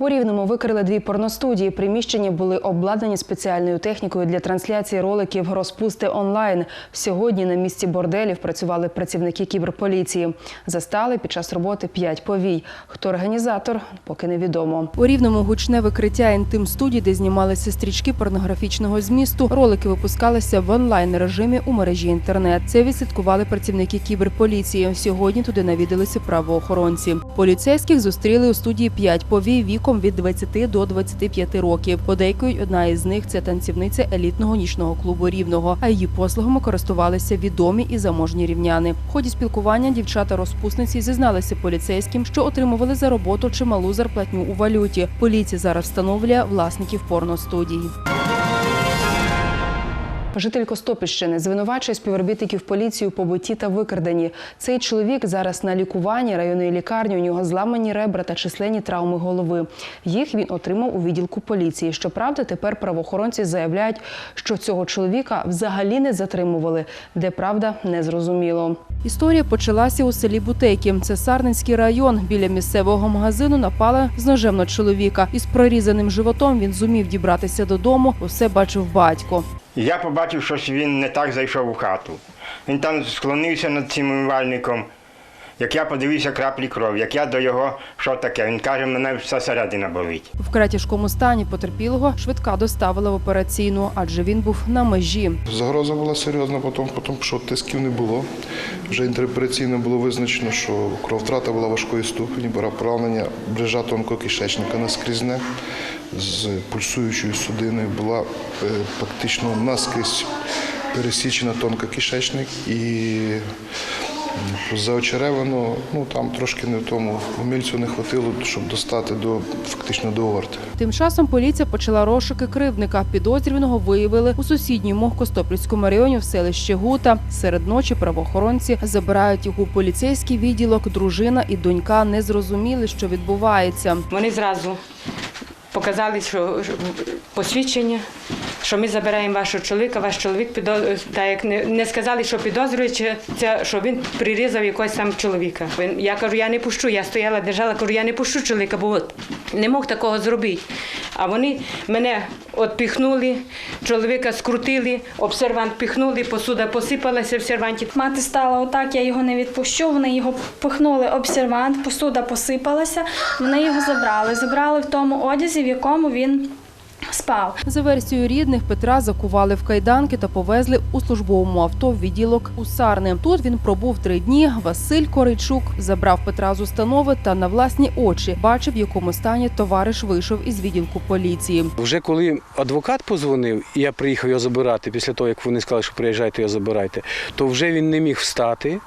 У Рівному викрили дві порностудії. Приміщення були обладнані спеціальною технікою для трансляції роликів розпусти онлайн. Сьогодні на місці борделів працювали працівники кіберполіції. Застали під час роботи п'ять повій. Хто організатор, поки невідомо. У Рівному гучне викриття інтим студії, де знімалися стрічки порнографічного змісту. Ролики випускалися в онлайн режимі у мережі інтернет. Це відслідкували працівники кіберполіції. Сьогодні туди навідалися правоохоронці. Поліцейських зустріли у студії п'ять повій віком від 20 до 25 років. Подейкують, одна із них це танцівниця елітного нічного клубу Рівного. А її послугами користувалися відомі і заможні рівняни. В ході спілкування дівчата-розпусниці зізналися поліцейським, що отримували за роботу чималу зарплатню у валюті. Поліція зараз встановлює власників порностудій. Житель Костопільщини звинувачує співробітників поліції у побитті та викраденні. Цей чоловік зараз на лікуванні районної лікарні. У нього зламані ребра та численні травми голови. Їх він отримав у відділку поліції. Щоправда, тепер правоохоронці заявляють, що цього чоловіка взагалі не затримували. Де правда, не зрозуміло. Історія почалася у селі Бутейки. Це Сарненський район. Біля місцевого магазину напала з ножем на чоловіка. Із прорізаним животом він зумів дібратися додому. Усе бачив батько. І Я побачив, що він не так зайшов у хату. Він там склонився над цим умивальником. Як я подивився краплі крові, як я до його, що таке, він каже, мене вся середина болить. В тяжкому стані потерпілого швидка доставила в операційну, адже він був на межі. Загроза була серйозна, потім, потім що тисків не було. Вже інтеропераційно було визначено, що кровотрата була важкої ступені, поранення брижа тонкого кишечника наскрізне з пульсуючою судиною була е, фактично наскрізь пересічена тонка кишечник і заочеревано, ну там трошки не в тому умільцю не хватило, щоб достати до фактично до орти. Тим часом поліція почала розшуки кривдника. Підозрюваного виявили у сусідньому Костопільському районі в селищі Гута. Серед ночі правоохоронці забирають його у поліцейський відділок. Дружина і донька не зрозуміли, що відбувається. Вони зразу показали, що посвідчення, що ми забираємо вашого чоловіка, ваш чоловік підоз... та як не, не сказали, що підозрюють, це, що він прирізав якогось там чоловіка. Він- Я кажу, я не пущу. Я стояла, держала, кажу, я не пущу чоловіка, бо от не мог такого зробити. А вони мене відпіхнули, чоловіка скрутили, обсервант піхнули, посуда посипалася в серванті. Мати стала отак, я його не відпущу. Вони його пихнули обсервант, посуда посипалася. Вони його забрали. Забрали в тому одязі, в якому він спав. За версією рідних Петра закували в кайданки та повезли у службовому авто в відділок у Сарни. Тут він пробув три дні. Василь Корейчук забрав Петра з установи та на власні очі бачив, в якому стані товариш вийшов із відділку поліції. Вже коли адвокат позвонив, і я приїхав його забирати, після того, як вони сказали, що приїжджайте його забирайте, то вже він не міг встати,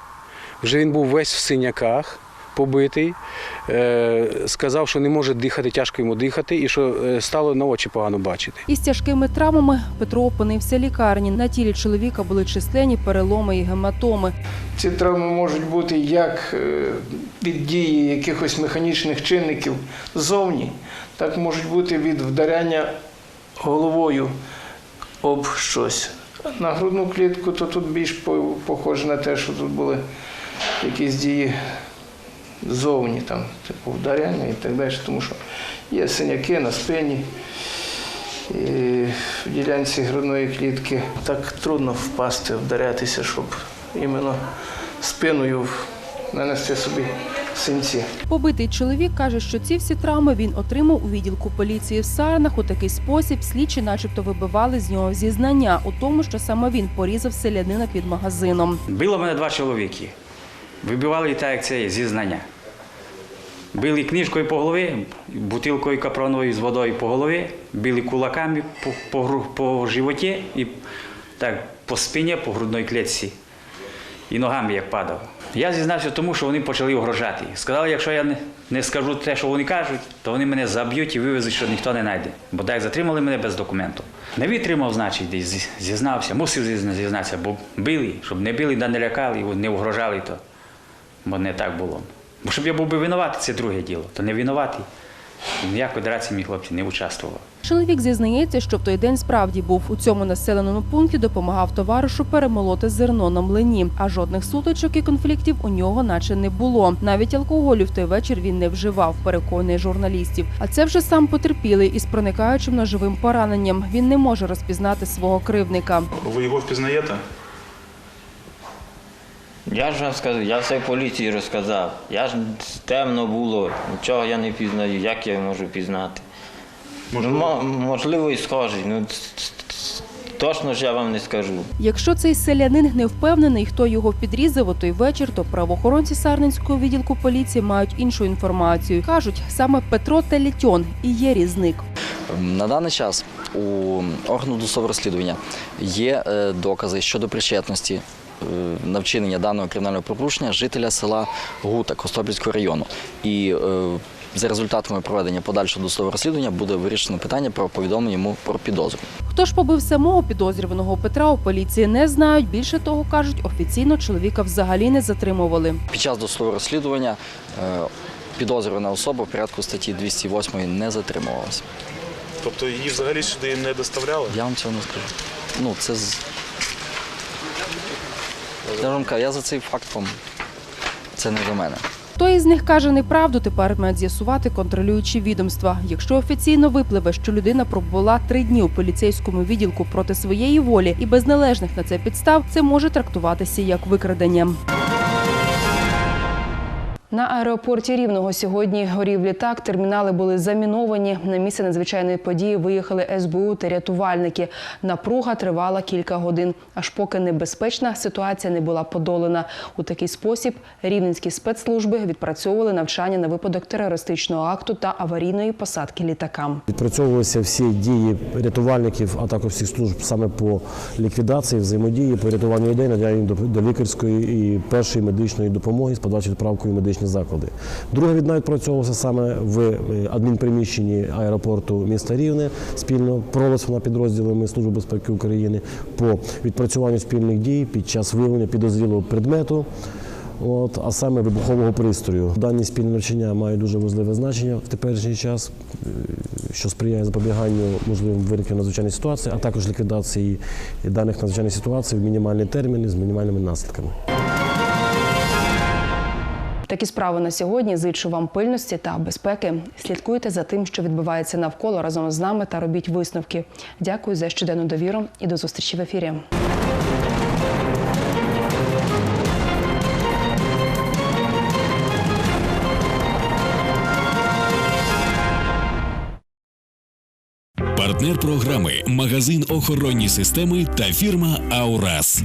вже він був весь в синяках, побитий, е, сказав, що не може дихати, тяжко йому дихати, і що е, стало на очі погано бачити. Із тяжкими травмами Петро опинився в лікарні. На тілі чоловіка були численні переломи і гематоми. Ці травми можуть бути як е, від дії якихось механічних чинників ззовні, так можуть бути від вдаряння головою об щось. На грудну клітку то тут більш похоже на те, що тут були якісь дії ззовні, там, типу вдаряння і так далі, тому що є синяки на спині. І в ділянці грудної клітки так трудно впасти, вдарятися, щоб іменно спиною нанести собі синці. Побитий чоловік каже, що ці всі травми він отримав у відділку поліції в Сарнах. У такий спосіб слідчі, начебто, вибивали з нього зізнання у тому, що саме він порізав селянина під магазином. Било мене два чоловіки. Вибивали і так, як це є, зізнання. Били книжкою по голові, бутилкою капроновою з водою по голові, били кулаками по, по, по животі і так по спині, по грудній клітці. І ногами як падав. Я зізнався тому, що вони почали угрожати. Сказали, якщо я не, не скажу те, що вони кажуть, то вони мене заб'ють і вивезуть, що ніхто не знайде. Бо так затримали мене без документу. Не витримав, значить, десь зі- зізнався, мусив зізнатися, бо били, щоб не били, да не лякали, не угрожали то. Бо не так було. Бо щоб я був би винуватий, це друге діло. То не винуватий. Ніякої драції мій хлопці не участвував. Чоловік зізнається, що в той день справді був у цьому населеному пункті, допомагав товаришу перемолоти зерно на млині. А жодних сутичок і конфліктів у нього наче не було. Навіть алкоголю в той вечір він не вживав, переконує журналістів. А це вже сам потерпілий із проникаючим ножовим пораненням. Він не може розпізнати свого кривдника. Ви його впізнаєте? Я ж вам сказав, я все поліції розказав. Я ж темно було, нічого я не пізнаю, як я можу пізнати. Можливо. Ну, можливо, і схожий. Ну, точно ж я вам не скажу. Якщо цей селянин не впевнений, хто його підрізав у той вечір, то правоохоронці Сарненського відділку поліції мають іншу інформацію. кажуть, саме Петро Телітьон і є різник. На даний час у органу досудового розслідування є е, докази щодо причетності на вчинення даного кримінального правопорушення жителя села Гута Костопільського району. І е, за результатами проведення подальшого досудового розслідування буде вирішено питання про повідомлення йому про підозру. Хто ж побив самого підозрюваного Петра у поліції не знають. Більше того кажуть, офіційно чоловіка взагалі не затримували. Під час досудового розслідування е, підозрювана особа в порядку статті 208 не затримувалася. Тобто її взагалі сюди не доставляли? Я вам цього не скажу. Ну, це з. Я вам кажу, я за цей фактом. Це не до мене. Хто із них каже неправду, тепер мають з'ясувати контролюючі відомства. Якщо офіційно випливе, що людина пробула три дні у поліцейському відділку проти своєї волі і без належних на це підстав, це може трактуватися як викрадення. На аеропорті Рівного сьогодні горів літак. Термінали були заміновані. На місце надзвичайної події виїхали СБУ та рятувальники. Напруга тривала кілька годин, аж поки небезпечна ситуація не була подолана. У такий спосіб рівненські спецслужби відпрацьовували навчання на випадок терористичного акту та аварійної посадки літака. Відпрацьовувалися всі дії рятувальників, а також всіх служб саме по ліквідації, взаємодії, по рятуванню людей, наданню до, лікарської і першої медичної допомоги з подачі відправкою в медичні заклади. Друге відна відпрацьовувалося саме в е, адмінприміщенні аеропорту міста Рівне, спільно пролисана підрозділами Служби безпеки України по відпрацюванню спільних дій під час виявлення підозрілого предмету. От, а саме вибухового пристрою. Дані спільні навчання мають дуже важливе значення в теперішній час, е, що сприяє запобіганню можливим виникненню надзвичайної ситуації, а також ліквідації даних надзвичайних ситуацій в мінімальні терміни з мінімальними наслідками. Такі справи на сьогодні. Зичу вам пильності та безпеки. Слідкуйте за тим, що відбувається навколо разом з нами та робіть висновки. Дякую за щоденну довіру і до зустрічі в ефірі. Партнер програми магазин охоронні системи та фірма Аурас.